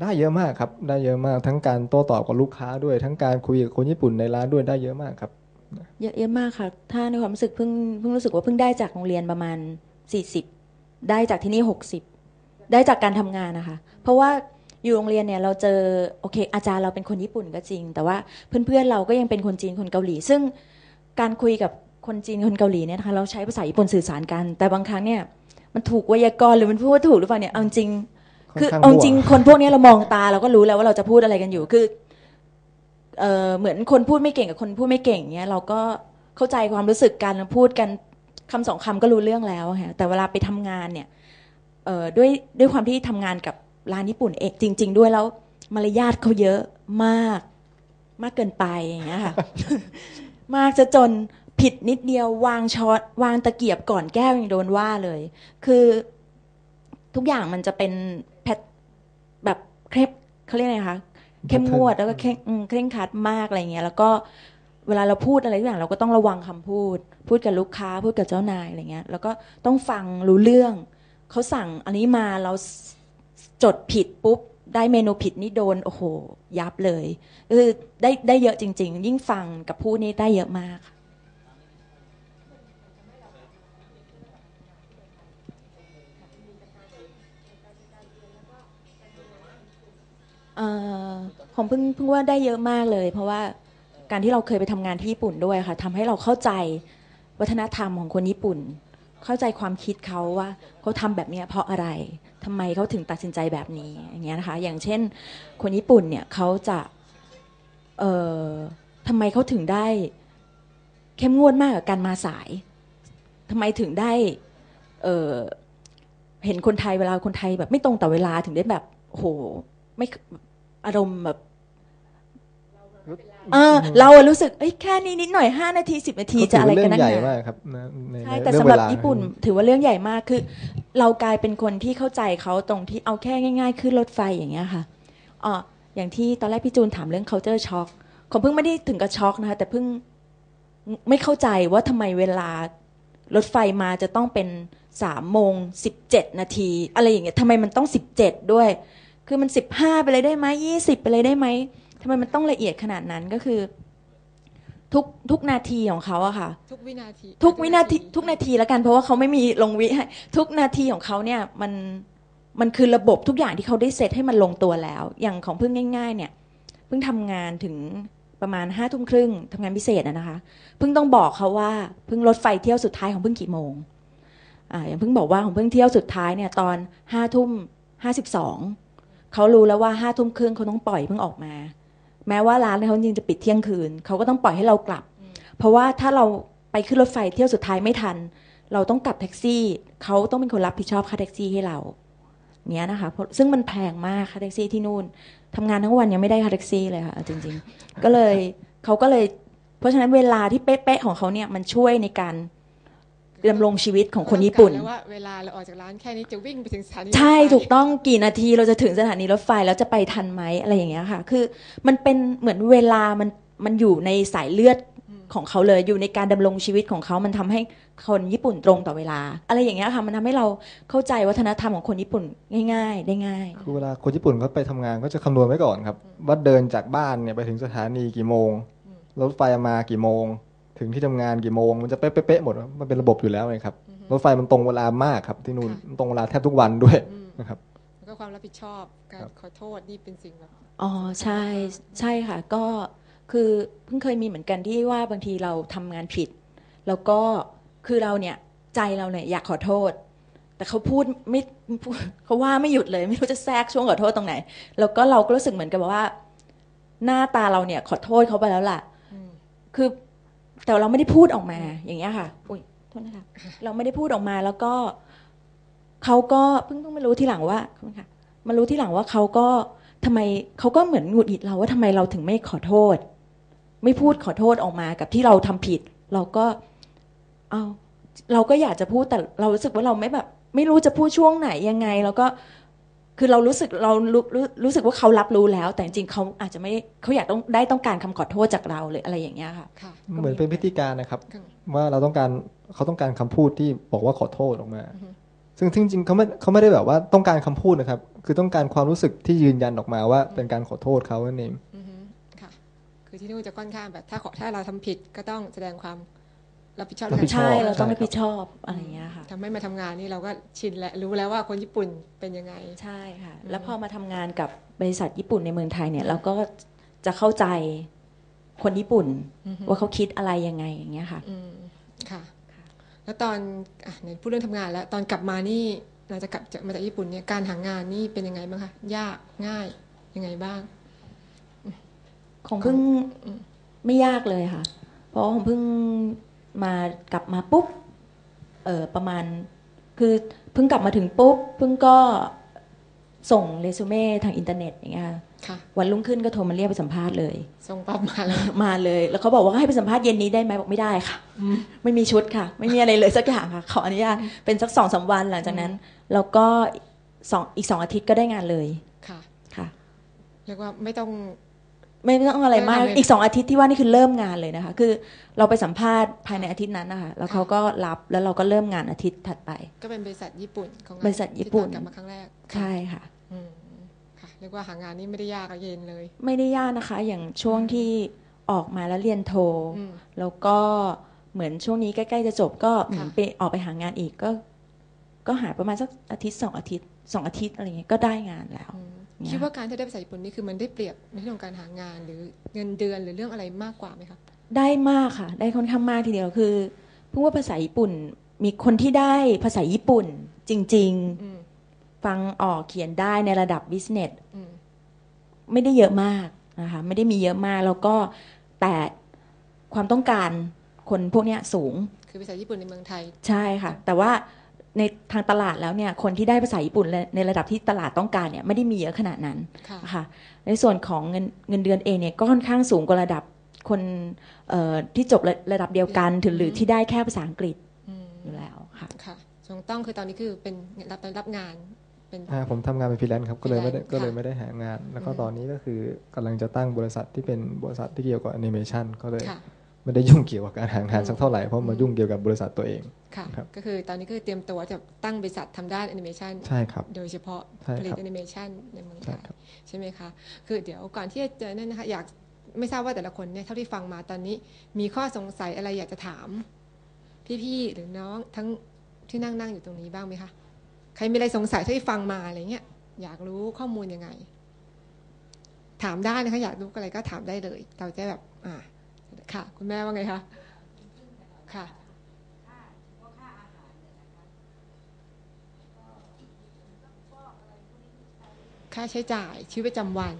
ได้เยอะมากครับ ได้เยอะมากทั้งการโต้ตอบกับลูกค้าด้วย ทั้งการคุยกับคนญี่ปุ่นในร้านด้วยได้เยอะมากครับ เยอะเยอะมากค่ะ ถ้าในความรู้สึกเพิ่งเพิ่งรู้สึกว่าเพิ่งได้จากโรงเรียนประมาณสี่สิบได้จากที่นี่หกสิบได้จากการทำงานนะคะ เพราะว่าอยู่โรงเรียนเนี่ยเราเจอโอเค อาจารย์เราเป็นคนญี่ปุ่นก็จริง แต่ว่าเพื่อนๆเราก็ยังเป็นคนจีนคนเกาหลี ซึ่งการคุยกับคนจีนคนเกาหลีเนี่ยนะคะเราใช้ภาษาญี่ปุ่นสื่อสารกัน แต่บางครั้งเนี่ยมันถูกไวยากรณ์หรือมันพูดว่าถูกหรือเปล่าเนี่ยเอาจริง คือค่อนข้างเอาจริงมั่วคนพวกนี้เรามองตาเราก็รู้แล้วว่าเราจะพูดอะไรกันอยู่คือเออเหมือนคนพูดไม่เก่งกับคนพูดไม่เก่งเนี้ยเราก็เข้าใจความรู้สึกกันพูดกันคำสองคำก็รู้เรื่องแล้วค่ะแต่เวลาไปทำงานเนี่ยเออด้วยด้วยความที่ทำงานกับร้านญี่ปุ่นเองจริง ๆ ด้วยแล้วมารยาทเขาเยอะมากมากเกินไปอย่างเงี้ยค่ะ มากจะจนผิดนิดเดียววางช้อนวางตะเกียบก่อนแก้วยังโดนว่าเลย คือ ทุกอย่างมันจะเป็นแพทแบบเคร่งเขาเรียกไงคะเข้มงวดแล้วก็เคร่งอืมเคร่งครัดมากอะไรเงี้ย แล้วก็เวลาเราพูดอะไรทุกอย่างเราก็ต้องระวังคำพูด พูดกับลูกค้า พูดกับเจ้านายอะไรเงี้ย แล้วก็ต้องฟังรู้เรื่อง เขาสั่งอันนี้มาเราจดผิดปุ๊บ ได้เมนูผิดนี่โดน โอ้โห ยับเลยคือได้ได้เยอะจริง ๆ ยิ่งฟังกับพูดนี่ได้เยอะมากค่ะ เอ่อผมเพิ่งเพิ่งว่าได้เยอะมากเลย เพราะว่าการที่เราเคยไปทำงานที่ญี่ปุ่นด้วยค่ะทำให้เราเข้าใจวัฒนธรรมของคนญี่ปุ่น เข้าใจความคิดเขาว่าเขาทำแบบเนี้ยเพราะอะไรทำไมเขาถึงตัดสินใจแบบนี้อย่างเงี้ยนะคะ อย่างเช่น คนญี่ปุ่นเนี่ยเขาจะเอ่อทำไมเขาถึงได้เข้มงวดมากกับการมาสายทำไมถึงได้เอ่อเห็นคนไทยเวลาคนไทยแบบไม่ตรงต่อเวลาถึงได้แบบโอ้โหไม่ อารมณ์แบบเออเราอะรู้สึกเอ้ยแค่นี้นิดหน่อยห้านาทีสิบนาทีจะอะไรกันนักเรื่องหใหญ่นามากครับนะในใช่ในแต่เรื่องสำหรับเวลาญี่ปุ่นถือว่าเรื่องใหญ่มากคือ เรากลายเป็นคนที่เข้าใจเขาตรงที่เอาแค่ง่ายๆ ขึ้นรถไฟอย่างเงี้ยค่ะอ๋ออย่างที่ตอนแรกพี่จูนถามเรื่อง culture shock ผมเพิ่งไม่ได้ถึงกับช็อกนะคะแต่เพิ่งไม่เข้าใจว่าทำไมเวลารถไฟมาจะต้องเป็นสามโมงสิบเจ็ดนาที อะไรอย่างเงี้ยทำไมมันต้องสิบเจ็ดด้วย คือมันสิบห้าไปเลยได้ไหมยี่สิบไปเลยได้ไหมทำไมมันต้องละเอียดขนาดนั้นก็คือ ทุกทุกนาทีของเขาอะค่ะ ทุกวินาที ทุกวินาทีทุกนาทีแล้วกันเพราะว่าเขาไม่มีลงวิให้ทุกนาทีของเขาเนี่ยมันมันคือระบบทุกอย่างที่เขาได้เซตให้มันลงตัวแล้ว อย่างของเพิ่งง่าย ๆ เนี่ยเพิ่งทำงานถึงประมาณห้าทุ่มครึ่งทำงานพิเศษอะนะคะ เพิ่งต้องบอกเขาว่าเพิ่งรถไฟเที่ยวสุดท้ายของเพิ่งกี่โมงอ่าอย่างเพิ่งบอกว่าของเพิ่งเที่ยวสุดท้ายเนี่ยตอนห้าทุ่มห้าสิบสอง เขารู้แล้วว่าห้าทุ่มครึ่งเขาต้องปล่อยเพิ่งออกมา แม้ว่าร้านเขาจริงจะปิดเที่ยงคืนเขาก็ต้องปล่อยให้เรากลับ เพราะว่าถ้าเราไปขึ้นรถไฟเที่ยวสุดท้ายไม่ทัน เราต้องกลับแท็กซี่เขาต้องเป็นคนรับผิดชอบค่าแท็กซี่ให้เราเนี้ยนะคะเพราะซึ่งมันแพงมากค่าแท็กซี่ที่นู่นทำงานทั้งวันยังไม่ได้ค่าแท็กซี่เลยค่ะจริง ๆ ก็เลยเขาก็เลย เพราะฉะนั้นเวลาที่เป๊ะๆของเขาเนี่ยมันช่วยในการ ดำรงชีวิตของคนญี่ปุ่นแล้วว่าเวลาเราออกจากร้านแค่นี้จะวิ่งไปถึงสถานีใช่รถไฟถูกต้องกี่นาทีเราจะถึงสถานีรถไฟแล้วจะไปทันไหมอะไรอย่างเงี้ยค่ะ คือมันเป็นเหมือนเวลามันมันอยู่ในสายเลือดของเขาเลยอยู่ในการดำรงชีวิตของเขา มันทำให้คนญี่ปุ่นตรงต่อเวลา อะไรอย่างเงี้ยค่ะมันทำให้เราเข้าใจวัฒนธรรมของคนญี่ปุ่นง่าย ๆ ได้ง่าย คือเวลาคนญี่ปุ่นเขาไปทำงานก็จะคำนวณไว้ก่อนครับ ว่าเดินจากบ้านเนี่ยไปถึงสถานีกี่โมงรถไฟมากี่โมง ถึงที่ทำงานกี่โมง มันจะเป๊ะๆหมด มันเป็นระบบอยู่แล้วไงครับรถไฟมันตรงเวลามากครับ ที่นู่นมันตรงเวลาแทบทุกวันด้วยนะครับแล้วก็ความรับผิดชอบการครับขอโทษนี่เป็นสิ่งแบบอ๋อใช่ใช่ค่ะ ก็คือเพิ่งเคยมีเหมือนกันที่ว่าบางทีเราทำงานผิด แล้วก็คือเราเนี่ยใจเราเนี่ยอยากขอโทษ แต่เขาพูดไม่พูดเขาว่าไม่หยุดเลยไม่รู้จะแทรกช่วงขอโทษตรงไหน แล้วก็เราก็รู้สึกเหมือนกับว่า หน้าตาเราเนี่ยขอโทษเขาไปแล้วล่ะ คือ แต่เราไม่ได้พูดออกมา อย่างเงี้ยค่ะ อุ้ยโทษนะคะเราไม่ได้พูดออกมาแล้วก็เขาก็เพิ่งเพิ่งมารู้ทีหลังว่าขอบคุณค่ะมารู้ที่หลังว่าเขาก็ทำไมเขาก็เหมือนหงุดหงิดเราว่าทำไมเราถึงไม่ขอโทษ ไม่พูดขอโทษออกมากับที่เราทำผิด เราก็ เอาเราก็อยากจะพูดแต่เรารู้สึกว่าเราไม่แบบ ไม่รู้จะพูดช่วงไหนยังไง แล้วก็ คือเรารู้สึกเรารู้รู้รู้สึกว่าเขารับรู้แล้ว แต่จริงๆเขาอาจจะไม่เขาอยากต้องได้ต้องการคำขอโทษจากเราเลยอะไรอย่างเงี้ยค่ะค่ะเหมือนเป็นพิธีการนะครับค่ะว่าเราต้องการเขาต้องการคำพูดที่บอกว่าขอโทษออกมา ซึ่งจริงๆเขาไม่เขาไม่ได้แบบว่าต้องการคำพูดนะครับ คือต้องการความรู้สึกที่ยืนยันออกมาว่าเป็นการขอโทษเขานั่นเองอือฮึค่ะคือที่นู่นจะค่อนข้างแบบถ้าขอถ้าเราทำผิดก็ต้องแสดงความ รับผิดชอบรับผิดชอบ ใช่เราต้องใช่รับผิดชอบอะไรอย่างเงี้ยค่ะ ทำให้มาทำงานนี่เราก็ชินและรู้แล้วว่าคนญี่ปุ่นเป็นยังไง ใช่ค่ะ อืม แล้วพอมาทำงานกับบริษัทญี่ปุ่นในเมืองไทยเนี่ย เราก็จะเข้าใจคนญี่ปุ่น อือฮึว่าเขาคิดอะไรยังไงอย่างเงี้ยค่ะ อืมค่ะแล้วตอนอะในพูดเรื่องทำงานแล้วตอนกลับมานี่เราจะกลับจากมาจากญี่ปุ่นเนี่ยการหางานนี่เป็นยังไงบ้างคะยากง่ายยังไงบ้าง ของเพิ่งอืม ไม่ยากเลยค่ะ เพราะของเพิ่ง มากลับมาปุ๊บเออประมาณ คือเพิ่งกลับมาถึงปุ๊บเพิ่งก็ส่งเรซูเม่ทางอินเทอร์เน็ตอย่างเงี้ยค่ะค่ะ วันรุ่งขึ้นก็โทรมาเรียกไปสัมภาษณ์เลย ส่งปั๊บมาแล้วมาเลย แล้วเขาบอกว่าให้ไปสัมภาษณ์เย็นนี้ได้ไหมบอกไม่ได้ค่ะไม่มีชุดค่ะ ไม่มีอะไรเลยสักอย่างค่ะขออนุญาตเป็นสักสองสามวันหลังจากนั้น แล้วก็สองอีกสองอาทิตย์ก็ได้งานเลยค่ะ ค่ะ เรียกว่าไม่ต้อง ไม่ต้องอะไรมากไม่ทำเลยอีกสองอาทิตย์ที่ว่านี่คือเริ่มงานเลยนะคะ คือเราไปสัมภาษณ์ภายในอาทิตย์นั้นนะคะ แล้วเขาก็รับ แล้วเราก็เริ่มงานอาทิตย์ถัดไป ก็เป็นบริษัทญี่ปุ่นของบริษัทญี่ปุ่นที่ตอกลับมาครั้งแรก ใช่ค่ะอืมค่ะ เรียกว่าหางานนี่ไม่ได้ยากอะเย็นเลย ไม่ได้ยากนะคะ อย่างช่วงที่ออกมาแล้วเรียนโทอืมแล้วก็เหมือนช่วงนี้ใกล้ๆจะจบก็เหมือนค่ะไปออกไปหางานอีกก็ ก็หาประมาณสักอาทิตย์สองอาทิตย์สองอาทิตย์อะไรเงี้ยก็ได้งานแล้วอืมเนี่ย คิดว่าการที่ได้ภาษาญี่ปุ่นนี่คือมันได้เปรียบในเรื่องของการหางานหรือเงินเดือนหรือเรื่องอะไรมากกว่าไหมคะได้มากค่ะ ได้ค่อนข้างมากทีเดียวคือเพิ่งว่าภาษาญี่ปุ่นมีคนที่ได้ภาษาญี่ปุ่น จริงอืมๆฟังออกเขียนได้ในระดับบิสเนสอืมไม่ได้เยอะมากนะคะไม่ได้มีเยอะมากแล้วก็แต่ความต้องการคนพวกเนี้ยสูง คือภาษาญี่ปุ่นในเมืองไทย ใช่ค่ะ แต่ว่า ในทางตลาดแล้วเนี่ยคนที่ได้ภาษาญี่ปุ่นในระดับที่ตลาดต้องการเนี่ยไม่ได้มีเยอะขนาดนั้นค่ะค่ะในส่วนของเงินเงินเดือนเองเนี่ยก็ค่อนข้างสูงกว่าระดับคนเอ่อที่จบระระดับเดียวกันถึงหรือที่ได้แค่ภาษาอังกฤษอืมอยู่แล้วค่ะค่ะส่วนต้องคือตอนนี้คือเป็นรับรับงานเป็นอ่าผมทำงานเป็นฟรีแลนซ์ครับก็เลยไม่ได้ freelance ก็เลยค่ะไม่ได้หางาน แล้วก็อืมตอนนี้ก็คือกำลังจะตั้งบริษัทที่เป็นบริษัทที่เกี่ยวกับแอนิเมชันก็เลยค่ะ ไม่ได้ยุ่งเกี่ยวกับการหางานอืมสักเท่าไหร่เพราะมายุ่งเกี่ยวกับบริษัทตัวเองค่ะครับก็คือตอนนี้ก็คือเตรียมตัวจะตั้งบริษัททำด้านแอนิเมชันใช่ครับโดยเฉพาะใช่ผลิตครับแอนิเมชันในเมืองไทใช่ยครับใช่ไหมคะคือเดี๋ยวก่อนที่จะเจอนั่นนะคะอยากไม่ทราบว่าแต่ละคนเนี่ยเท่าที่ฟังมาตอนนี้ มีข้อสงสัยอะไรอยากจะถาม พี่ๆหรือน้องทั้งที่นั่งนั่งอยู่ตรงนี้บ้างไหมคะใครมีอะไรสงสัยเท่าที่ฟังมาอะไรเงี้ยอยากรู้ข้อมูลยังไง ถามได้นะคะอยากรู้อะไรก็ถามได้เลย เราจะแบบอ่า ค่ะ คุณแม่ว่าไงคะ ค่ะค่าใช้จ่ายชีวิตประจำวัน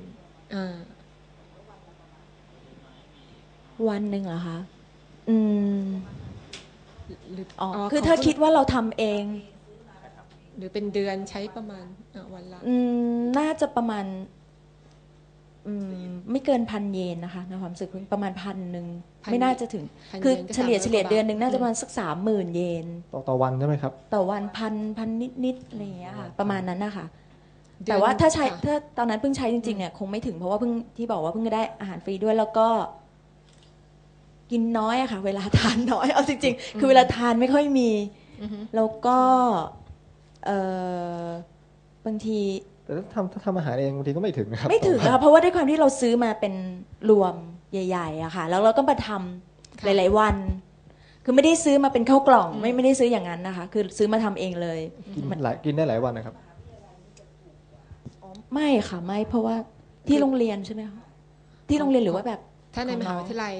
อ่าวันหนึ่งเหรอคะ อืมหรืออ๋ออ๋อคือของถ้าณคิดว่าเราทำเอง หรือเป็นเดือนใช้ประมาณอะวันละ อืม น่าจะประมาณ อืมไม่เกินพันเยนนะคะในความรู้สึกประมาณพันหนึ่งพันไม่น่าจะถึง พันคือเยนก็เฉลี่ย300เฉลี่ยกว่าบาท เดือนหนึ่งน่าจะประมาณอืสักสามหมื่นเยน ต่อต่อวันใช่ไหมครับ ต่อวันพันพันนิดนิดๆอะไรอย่างเงี้ยค่ะ ประมาณนั้นนะคะเดือนแต่ว่าถ้าใช้ค่ะ ถ้าตอนนั้นเพิ่งใช้จริงๆเนี่ยคงไม่ถึงเพราะว่าเพิ่งที่บอกว่าเพิ่งได้อาหารฟรีด้วยแล้วก็ กินน้อยอะค่ะ เวลาทานน้อยเอาจริงๆ คือเวลาทานไม่ค่อยมี อือฮึ แล้วก็เออบางที แต่ถ้าทำถ้าทำอาหารเองบางทีก็ไม่ถึงนะครับ ไม่ถึงนะคะเพราะว่าด้วยความที่เราซื้อมาเป็นรวมใหญ่ๆอะค่ะ แล้วเราก็มาทำหลาย ๆวัน คือไม่ได้ซื้อมาเป็นข้าวกล่อง ไม่ไม่ได้ซื้ออย่างนั้นนะคะ คือซื้อมาทำเองเลยกินหลายกินได้หลายวันนะครับ ไม่ค่ะไม่เพราะว่าที่โรงเรียนใช่ไหมคะที่โรงเรียนหรือว่าแบบ ถ้าในของมน้หาองวิทยาลัย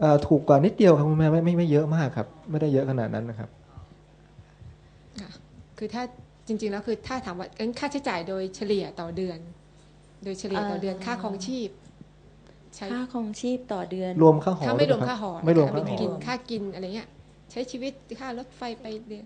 เอ่อถูกกว่านิดเดียวครับคุณแม่ไม่ไม่ไม่เยอะมากครับ ไม่ได้เยอะขนาดนั้นนะครับ ค่ะคือถ้าจริง ๆ แล้วคือถ้าถามว่าเอ้นค่าใช้จ่ายโดยเฉลี่ยต่อเดือน โดยเฉลี่ยต่อเดือนค่าครองชีพใช้ค่าครองชีพต่อเดือนรวมค่าหอถ้าไม่รวมด้วยค่าบหอไม่รวมนะคะค่าหอกินค่ากินอะไรเงี้ย ใช้ชีวิตค่ารถไฟไปเดือน